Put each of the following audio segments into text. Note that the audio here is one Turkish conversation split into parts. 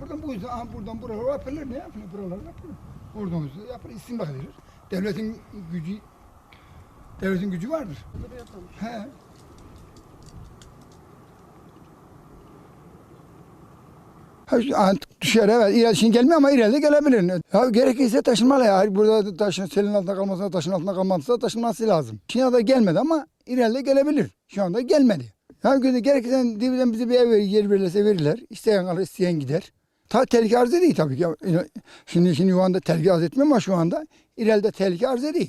Buradan buradan bu yüzden aha, buradan buralara yapılır ne yapılır buralara yapılır. Oradan yüzden yapılır istinbak edilir. Devletin gücü devletin gücü vardır. Duruyor sonuç. He. Ha, şu an düşer evet. Şimdi gelmiyor ama ileride gelebilir. Ya gerekirse taşınmalı ya. Burada taşın selin altında kalmasına, taşın altında kalmasına taşınması lazım. Da gelmedi ama ileride gelebilir. Şu anda gelmedi. Ya günde gerekirse dividen bize bir ev verir, yer verirse verirler. İsteyen alır, isteyen gider. Ta tehlike arz ediyor tabii ki. Şimdi şimdi şu anda tehlike arz etmiyor ama şu anda ileride tehlike arz ediyor.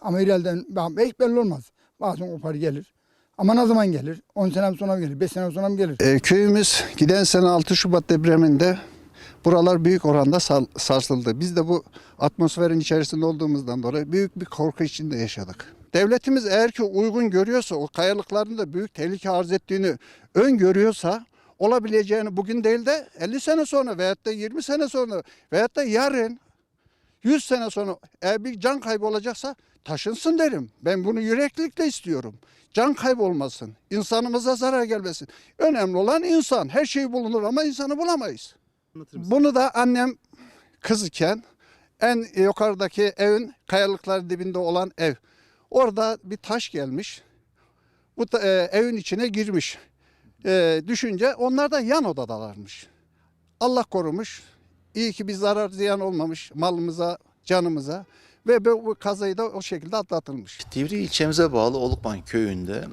Ama ileriden hiç belli olmaz. Bazen kopar gelir. Ama ne zaman gelir? 10 sene sonra mı gelir? 5 sene sonra mı gelir? E, köyümüz giden sene 6 Şubat depreminde buralar büyük oranda sarsıldı. Biz de bu atmosferin içerisinde olduğumuzdan dolayı büyük bir korku içinde yaşadık. Devletimiz eğer ki uygun görüyorsa, o kayalıkların da büyük tehlike arz ettiğini öngörüyorsa olabileceğini bugün değil de 50 sene sonra veyahut da 20 sene sonra veyahut da yarın 100 sene sonra eğer bir can kaybı olacaksa taşınsın derim. Ben bunu yüreklilikle istiyorum. Can kaybı olmasın. İnsanımıza zarar gelmesin. Önemli olan insan. Her şey bulunur ama insanı bulamayız. Bunu da annem kız iken en yukarıdaki evin kayalıklar dibinde olan ev. Orada bir taş gelmiş. Bu da, e, evin içine girmiş. E, düşünce onlar da yan odadalarmış. Allah korumuş. İyi ki bir zarar ziyan olmamış malımıza, canımıza ve bu kazayı da o şekilde atlatılmış. Divri ilçemize bağlı Olukman köyünde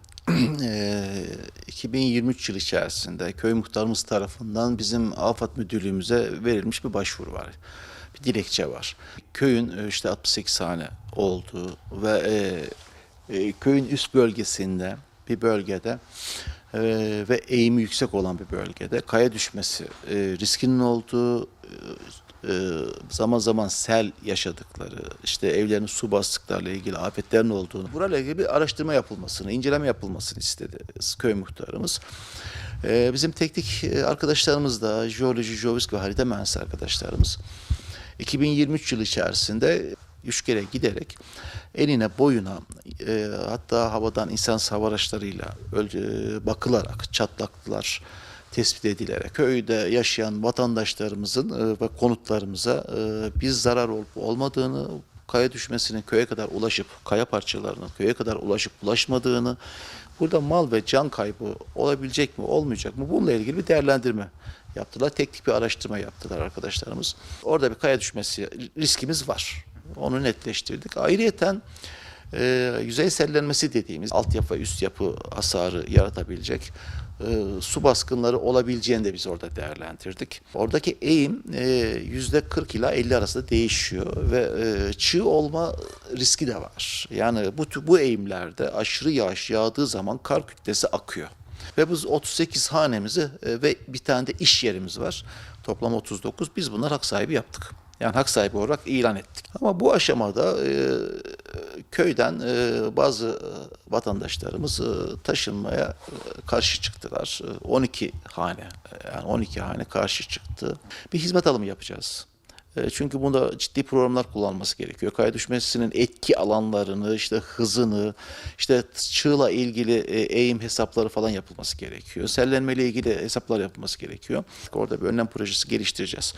eee, 2023 yıl içerisinde köy muhtarımız tarafından bizim Afat Müdürlüğümüze verilmiş bir başvuru var. Bir dilekçe var. Köyün e, işte 68 hane olduğu ve e, e, köyün üst bölgesinde bir bölgede e, ve eğimi yüksek olan bir bölgede kaya düşmesi e, riskinin olduğu e, e, zaman zaman sel yaşadıkları, işte evlerini su bastıklarıyla ilgili afetlerin olduğunu, burayla ilgili bir araştırma yapılmasını, inceleme yapılmasını istedi köy muhtarımız. E, bizim teknik arkadaşlarımız da, jeoloji, jeofizik ve harita mühendisi arkadaşlarımız 2023 yılı içerisinde üç kere giderek enine boyuna e, hatta havadan insansız hava araçlarıyla e, bakılarak çatlaklar tespit edilerek köyde yaşayan vatandaşlarımızın e, ve konutlarımıza e, bir zarar olup olmadığını kaya düşmesinin köye kadar ulaşıp kaya parçalarının köye kadar ulaşıp ulaşmadığını burada mal ve can kaybı olabilecek mi olmayacak mı bununla ilgili bir değerlendirme yaptılar. Teknik bir araştırma yaptılar arkadaşlarımız. Orada bir kaya düşmesi riskimiz var. Onu netleştirdik. Ayrıyeten e, yüzey sellenmesi dediğimiz altyapı ve üst yapı hasarı yaratabilecek e, su baskınları olabileceğini de biz orada değerlendirdik. Oradaki eğim e, yüzde 40 ila 50 arasında değişiyor ve e, çığ olma riski de var. Yani bu bu eğimlerde aşırı yağış yağdığı zaman kar kütlesi akıyor. Ve biz 38 hanemizi e, ve bir tane de iş yerimiz var. Toplam 39. Biz bunlar hak sahibi yaptık. Yani hak sahibi olarak ilan ettik. Ama bu aşamada e, köyden e, bazı e, vatandaşlarımız e, taşınmaya e, karşı çıktılar. E, 12 hane e, yani 12 hane karşı çıktı. Bir hizmet alımı yapacağız. E, Çünkü bunda ciddi programlar kullanması gerekiyor. Kaya düşmesinin etki alanlarını, işte hızını, işte çığla ilgili eğim hesapları falan yapılması gerekiyor. Sellenme ile ilgili hesaplar yapılması gerekiyor. Orada bir önlem projesi geliştireceğiz.